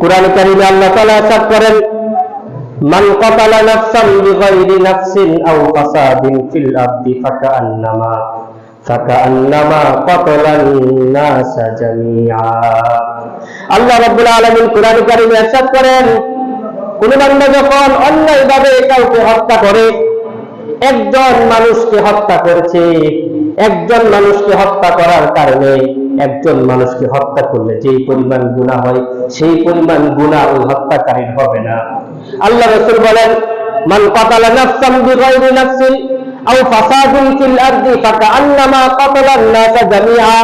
কোরআন কারিমে আল্লাহ তাআলা ارشاد করেন মান কাতালা নাফসান বিগাইরি নাফসিন আও ফাসাদিন ফিল আরদি ফাকান্নামা ফাকান্নামা কাতালান নাসা জামিআ আল্লাহ রাব্বুল আলামিন কোরআন কারিমে ارشاد করেন কোন বান্দা যখন অন্যায়ভাবে কাউকে হত্যা করে একজন মানুষকে হত্যা করেছে একজন মানুষকে হত্যা করার কারণে একজন মানুষকে হত্যা করলে যেই পরিমাণ গুণা হয়, সেই পরিমাণ গুণা ওই হত্যাকারীর হবে না। আল্লাহ রসুল বলেন, মান কাতালা নাফসান বিগাইরি নাফসিন আও ফাসাদুন ফিল আরদি ফাকান্নামা কাতালান নাসা জামিআ।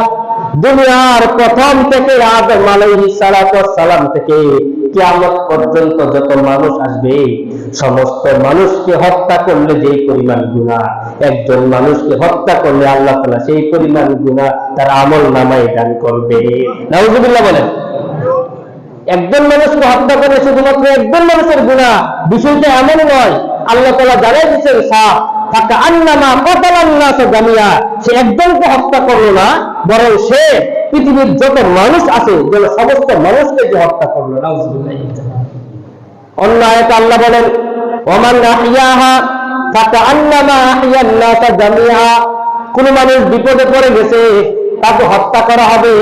দুনিয়ার প্রথম থেকে আদম আলাইহিস সালাতু ওয়াস সালাম থেকে কিয়ামত পর্যন্ত যত মানুষ আসবে, সমস্ত মানুষকে হত্যা করলে যেই পরিমাণ গুনাহ, একজন মানুষকে হত্যা করলে আল্লাহ তাআলা সেই পরিমাণ গুনাহ তার আমল নামায় দান করবে। নাউজুবিল্লাহ বলেন। একজন মানুষকে হত্যা করে শুধুমাত্র একজন মানুষের গুণা বিষয়টা এমন নয়। আল্লাহ তালা জানাই দিচ্ছেন সাপ ফাঁকা আন্নামা কতালান্নাস জামিয়া। সে একজনকে হত্যা করল না, বরং সে পৃথিবীর যত মানুষ আছে, যেন সমস্ত মানুষকে যে হত্যা করল অন্য আয়তা আল্লাহ বলেন, ওমান কোন মানুষ বিপদে পড়ে গেছে তাকে হত্যা করা হবে।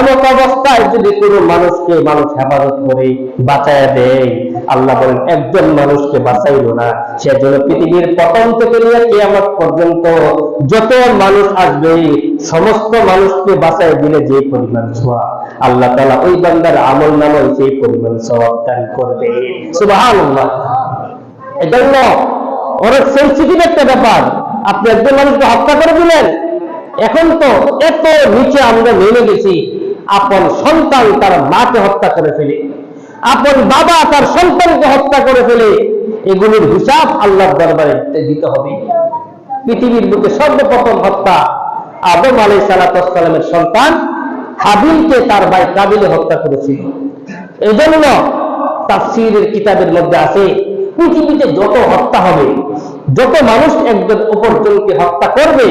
এমন অবস্থায় যদি কোন মানুষকে মানুষ হেফাজত করে বাঁচায় দেয়, আল্লাহ বলেন, একজন মানুষকে বাঁচাইলো না। সেজন্য পৃথিবীর পতন থেকে নিয়ে কেয়ামত পর্যন্ত যত মানুষ আসবে, সমস্ত মানুষকে বাঁচায় দিলে যে পরিমাণ ছোঁয়া আল্লাহ তালা ওই বান্দার আমল নামায় সেই পরিমাণ সওয়াব দান করবে। সুবহানাল্লাহ। এজন্য অনেক সেন্সিটিভ একটা ব্যাপার। আপনি একজন মানুষকে হত্যা করে দিলেন এখন তো এত নিচে আমরা নেমে গেছি, আপন সন্তান তার মাকে হত্যা করে ফেলে, আপন বাবা তার সন্তানকে হত্যা করে ফেলে, এগুলির হিসাব আল্লাহর দরবারে দিতে হবে। পৃথিবীর বুকে সর্বপ্রথম হত্যা আদম আলাই সালাতামের সন্তান হাবিলকে তার ভাই কাবিলে হত্যা করেছিল। এই জন্য তাফসীরের কিতাবের মধ্যে আছে, পৃথিবীতে যত হত্যা হবে, যত মানুষ একজন অপরজনকে হত্যা করবে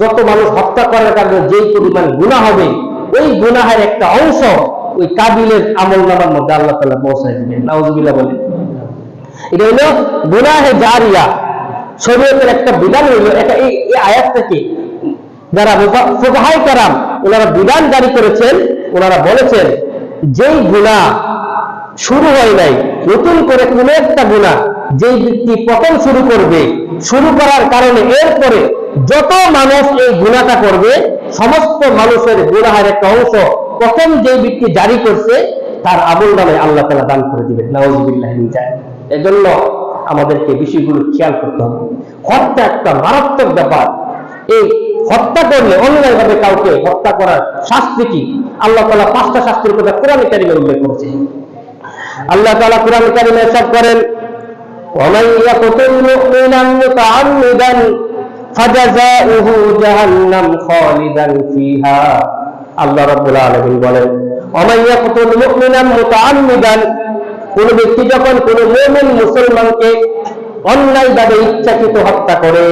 যত মানুষ হত্যা করার কারণে যেই পরিমাণ গুণা হবে, ওই গুনাহের একটা অংশ ওই কাবিলের আমল নামার মধ্যে আল্লাহ তালা পৌঁছায় দিবেন। নাউজুবিল্লাহ বলে এটা হলো গুনাহে জারিয়া। শরীয়তের একটা বিধান হইল এটা এই এই আয়াত থেকে যারা ফুকাহাই কারাম, ওনারা বিধান জারি করেছেন, ওনারা বলেছেন, যেই গুণা শুরু হয় নাই, নতুন করে কোন একটা গুণা যেই ব্যক্তি পতন শুরু করবে, শুরু করার কারণে এরপরে যত মানুষ এই গুণাটা করবে সমস্ত মানুষের গুণাহের একটা অংশ প্রথম যে ব্যক্তি জারি করছে তার আমল নামে আল্লাহ তালা দান করে দিবেন নওয়াজবিল্লাহ এজন্য আমাদেরকে বিষয়গুলো খেয়াল করতে হবে হত্যা একটা মারাত্মক ব্যাপার এই হত্যা করলে অন্যায়ভাবে কাউকে হত্যা করার শাস্তি কি আল্লাহ তালা পাঁচটা শাস্তির কথা কোরআন কারিমে উল্লেখ করেছে আল্লাহ তালা কোরআন কারিমে সব করেন ومن يقتل مؤمنا متعمدا ফাজাজাউহু জাহান্নাম খালিদান ফিহা। আল্লাহ রাব্বুল আলামিন বলেন ওমান ইয়াকতুল মুমিনান কোন ব্যক্তি যখন কোন মুমিন মুসলমানকে অন্যায়ভাবে ইচ্ছাকৃত হত্যা করে,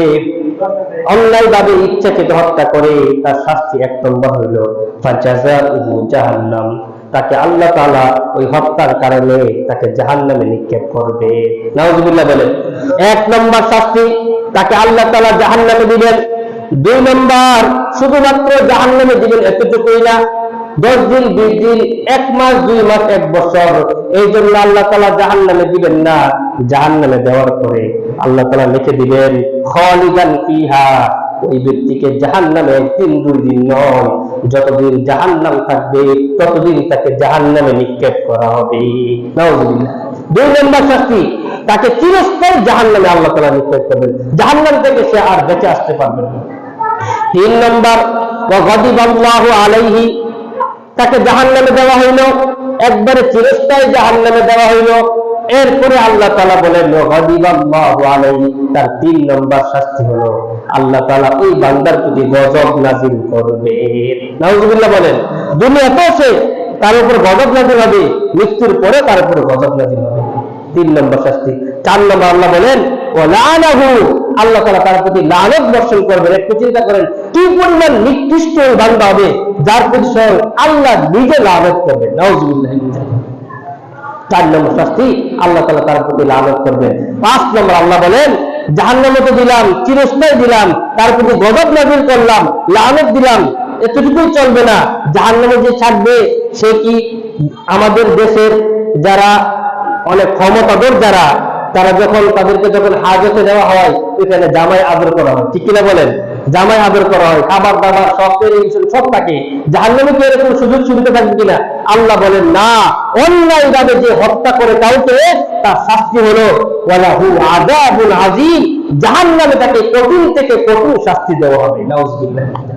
অন্যায়ভাবে ইচ্ছাকৃত হত্যা করে, তার শাস্তি এক নম্বর হইল ফাজাজাউহু জাহান্নাম তাকে আল্লাহ তাআলা ওই হত্যার কারণে তাকে জাহান্নামে নিক্ষেপ করবে। নাউজুবিল্লাহ বলেন, এক নম্বর শাস্তি তাকে আল্লাহ তাআলা জাহান্নামে দিবেন। দুই নম্বর, শুধুমাত্র জাহান্নামে দিবেন এতটুকুই না, দশ দিন, বিশ দিন, এক মাস, দুই মাস, এক বছর, এই জন্য আল্লাহ তালা জাহান নামে দিবেন না। জাহান নামে দেওয়ার পরে আল্লাহ তালা লিখে দিবেন, খলিদান ফিহা, ওই ব্যক্তিকে জাহান নামে তিন দুই দিন নয়। যতদিন জাহান নাম থাকবে, ততদিন তাকে জাহান নামে নিক্ষেপ করা হবে। দুই নম্বর শাস্তি, তাকে চিরস্থায়ী জাহান নামে আল্লাহ তালা নিক্ষেপ করবেন। জাহান নাম থেকে সে আর বেঁচে আসতে পারবে না। তিন নম্বর গদিব আল্লাহ আলাইহি, তাকে জাহান নামে দেওয়া হইল। একবারে চিরস্থায়ী জাহান নামে দেওয়া হইল। এরপরে আল্লাহ তালা বলেন গদিবাল্লাহু আলাইহি। তার তিন নম্বর শাস্তি হলো, আল্লাহ তালা ওই বান্দার প্রতি গজব নাজিল করবে। নাউজুবিল্লাহ বলেন দুনিয়াতে সে তার উপর গজব নাজিল হবে, মৃত্যুর পরে তার উপরে গজব নাজিল হবে। তিন নম্বর শাস্তি। চার নম্বর আল্লাহ বলেন আল্লাহ তালা তার প্রতি বর্ষণ করবেন, একটু চিন্তা করেন, কি পরিমাণ নিকৃষ্ট বান্দা হবে, যার প্রতি স্বয়ং আল্লাহ নিজে লালত করবেন। চার নম্বর শাস্তি, আল্লাহ তালা তার প্রতি লালত করবেন। পাঁচ নম্বর আল্লাহ বলেন জাহান্নামে তো দিলাম, চিরস্থায় দিলাম, তার প্রতি গজব নাজিল করলাম, লানত দিলাম, এতটুকুই চলবে না। জাহান্নামে যে ছাড়বে সে কি আমাদের দেশের যারা অনেক ক্ষমতাধর যারা, তারা যখন তাদেরকে যখন হাজতে দেওয়া হয় ওইখানে জামাই আদর করা হয়। ঠিক কিনা বলেন? জামাই আদর করা হয়, খাবার দাবার, সব টেলিভিশন সব থাকে জাহান্নামে কি এরকম সুযোগ সুবিধা থাকবে কিনা? আল্লাহ বলেন, না। অন্যায় ভাবে যে হত্যা করে কাউকে, তার শাস্তি হলো, ওয়ালাহু আযাবুল আযীম। জাহান্নামে তাকে কঠিন থেকে কঠিন শাস্তি দেওয়া হবে। নাউজুবিল্লাহ।